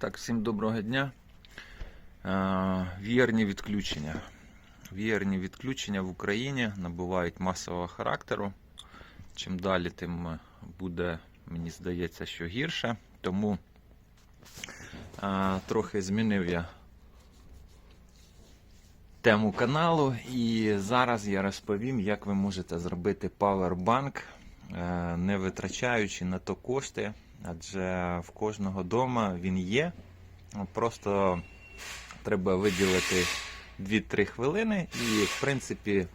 Так, всім доброго дня. Е, Віярні відключення. Віярні відключення в Україні набувають масового характеру. Чим далі, тим буде, мені здається, що гірше. Тому е, трохи змінив я тему каналу. І зараз я розповім, як ви можете зробити павербанк, е, не витрачаючи на то кошти. Адже в кожного дома він є. Просто треба виділити 2-3 хвилини, і, в принципі,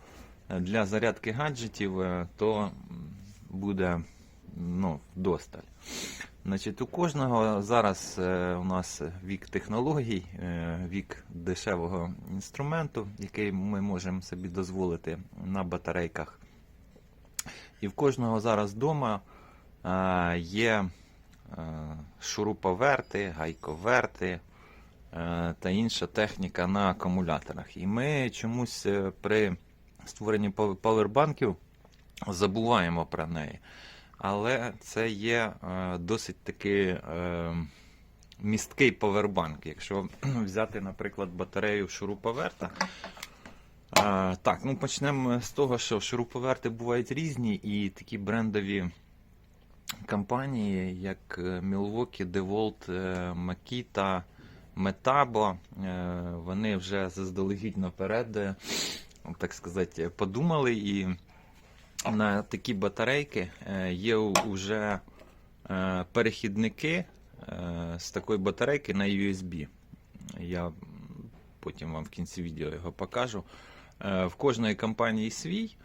для зарядки гаджетів е, то буде ну, досталь. Значить, у кожного зараз е, у нас вік технологій, е, вік дешевого інструменту, який ми можемо собі дозволити на батарейках. І в кожного зараз вдома є шуруповерти, гайковерти е, та інша техніка на акумуляторах. І ми чомусь е, при створенні пав- павербанків забуваємо про неї. Але це є е, досить таки е, місткий павербанк. Якщо взяти, наприклад, батарею шуруповерта. Е, так, ну почнемо з того, що шуруповерти бувають різні, і такі брендові компанії, як е, Milwaukee, DeWalt, е, Makita, Metabo, е, вони вже заздалегідь наперед, так сказати, подумали і на такі батарейки є вже перехідники з такої батарейки на USB. Я потім вам в кінці відео його покажу. В кожної компанії свій.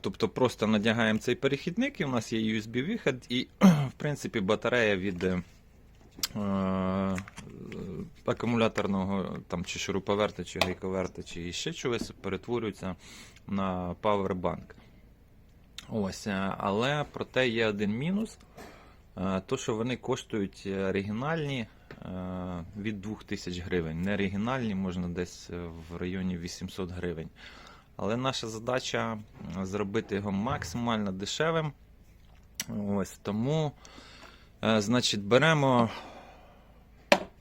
Тобто просто надягаємо цей перехідник, і у нас є USB-вихід, і в принципі батарея від е, е, акумуляторного там, чи шуруповерта, чи гайковерта, чи ще чогось перетворюється на павербанк. Ось, е, але проте є один мінус. То, що вони коштують оригінальні від 2000 гривень. Не оригінальні можна десь в районі 800 гривень. Але наша задача зробити його максимально дешевим. Ось тому, е, значить, беремо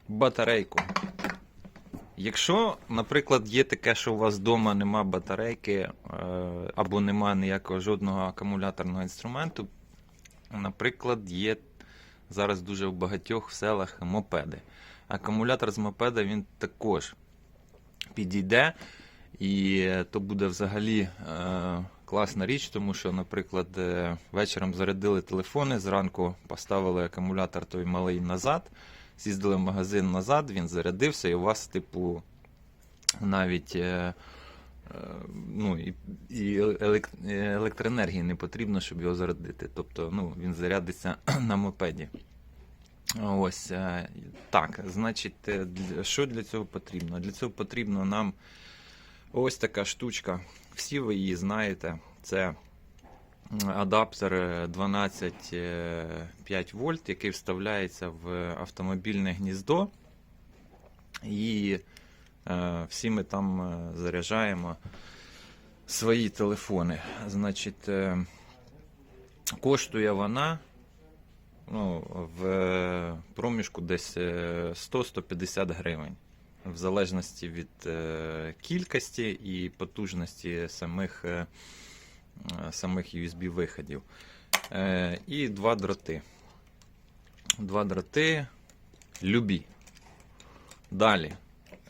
батарейку. Якщо, наприклад, є таке, що у вас вдома нема батарейки е, або нема ніякого жодного акумуляторного інструменту, наприклад, є зараз дуже в багатьох селах мопеди. Акумулятор з мопеда він також підійде, і то буде взагалі е, класна річ, тому що, наприклад, е, вечором зарядили телефони, зранку поставили акумулятор той малий назад, з'їздили в магазин назад, він зарядився, і у вас, типу, навіть. Е, Ну, і, і електроенергії не потрібно, щоб його зарядити. Тобто ну, він зарядиться на мопеді. Ось так, значить, що для цього потрібно? Для цього потрібно нам ось така штучка. Всі ви її знаєте. Це адаптер е, 12,5 вольт, який вставляється в автомобільне гніздо. І е, всі ми там е, заряджаємо свої телефони. Значить, е, коштує вона ну, в проміжку десь е, 100-150 гривень. В залежності від е, кількості і потужності самих, е, е, самих USB-виходів. І два дроти. Два дроти любі. Далі.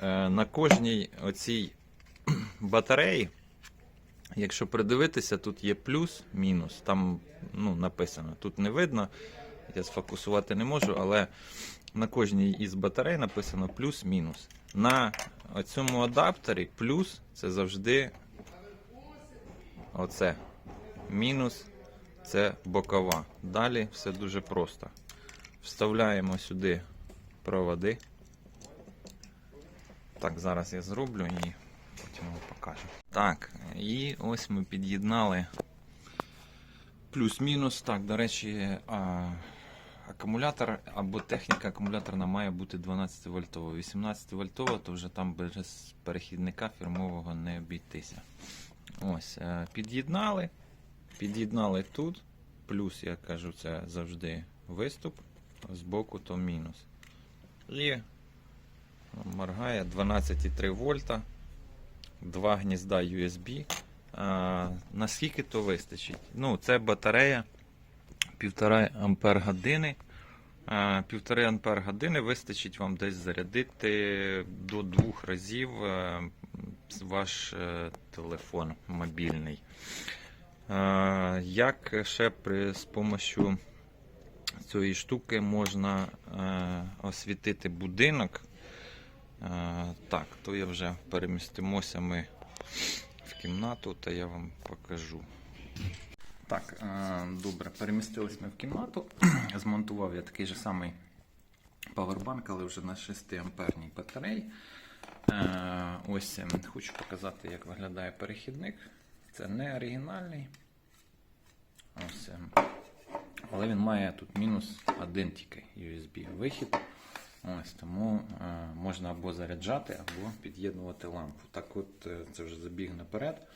На кожній оцій батареї, якщо придивитися, тут є плюс, мінус. Там ну, написано. Тут не видно, я сфокусувати не можу, але на кожній із батарей написано плюс-мінус. На цьому адаптері плюс це завжди оце. Мінус це бокова. Далі все дуже просто. Вставляємо сюди проводи. Так, зараз я зроблю і потім вам покажу. Так, і ось ми під'єднали плюс-мінус. Так, до речі, акумулятор або техніка акумуляторна має бути 12 вольтова. 18 вольтова, то вже там без перехідника фірмового не обійтися. Ось, е, під'єднали. Під'єднали тут. Плюс, я кажу, це завжди виступ. Збоку то мінус. І моргає 12,3 вольта, два гнізда USB. А, наскільки то вистачить? Ну, це батарея 1,5 ампер години. А, 1,5 ампер години вистачить вам десь зарядити до двох разів е, ваш е, телефон мобільний. Е, Як ще при, з помощью цієї штуки можна е, освітити будинок? Е, Так, то я вже перемістимося ми в кімнату, та я вам покажу. Так, е, добре, перемістились ми в кімнату. Змонтував я такий же самий павербанк, але вже на 6 амперній батареї. Е, Ось е, хочу показати, як виглядає перехідник. Це не оригінальний. Ось. е, Але він має тут мінус один тільки USB вихід. Ось тому е, можна або заряджати, або під'єднувати лампу. Так от це вже забіг наперед.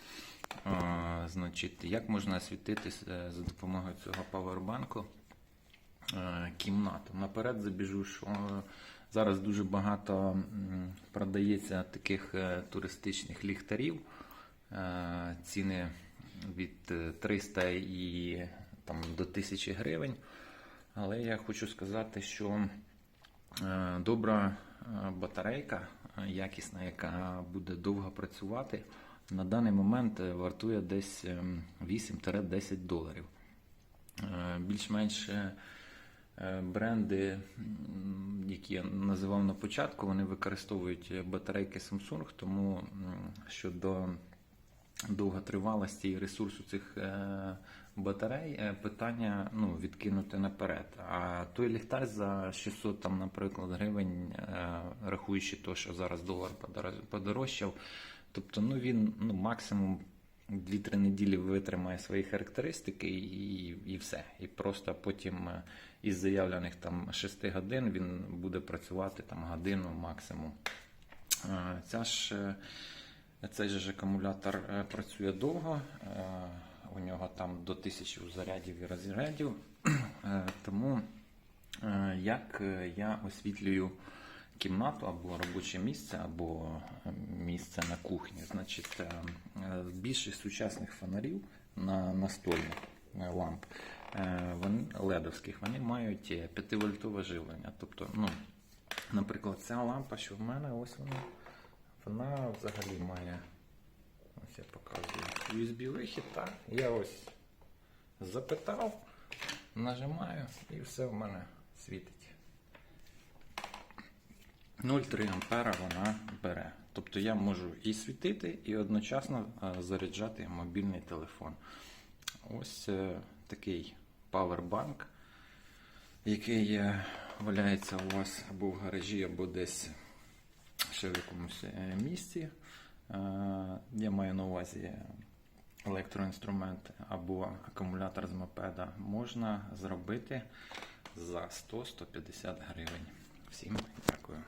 Значить, як можна освітити е, за допомогою цього павербанку е, кімнату? Наперед забіжу, що е, зараз дуже багато продається таких туристичних ліхтарів. Ціни від е, 300 і там, до 1000 гривень. Але я хочу сказати, що добра батарейка, якісна, яка буде довго працювати, на даний момент е, вартує десь ем, 8-10 доларів. Е, Більш-менш е, е, бренди, які я називав на початку, вони використовують батарейки Samsung, тому щодо довготривалості і ресурсу цих батарей питання ну, відкинути наперед. А той ліхтар за 600, там, наприклад, гривень, рахуючи то, що зараз долар подорожчав, тобто ну, він ну, максимум 2-3 неділі витримає свої характеристики і, і все. І просто потім е, із заявлених там 6 годин він буде працювати там годину максимум. Е, Ця ж, е, цей же ж акумулятор працює довго. У нього там до 1000 зарядів і розрядів. Тому як я освітлюю кімнату або робоче місце, або е, місце на кухні. Значить, е, е, більшість сучасних фонарів на настольних ламп, ледовських, вони мають 5-вольтове живлення. Тобто, ну, наприклад, ця лампа, що в мене, ось вона, вона взагалі має. Ось я показую USB-вихід, так. Я ось запитав, нажимаю і все в мене світить. 0,3 ампера вона бере. Тобто я можу і світити, і одночасно е, заряджати мобільний телефон. Ось е, такий павербанк, який е, валяється у вас або в гаражі, або десь ще в якомусь місці. Я маю на увазі електроінструмент або акумулятор з мопеда можна зробити за 100-150 гривень. Всім дякую.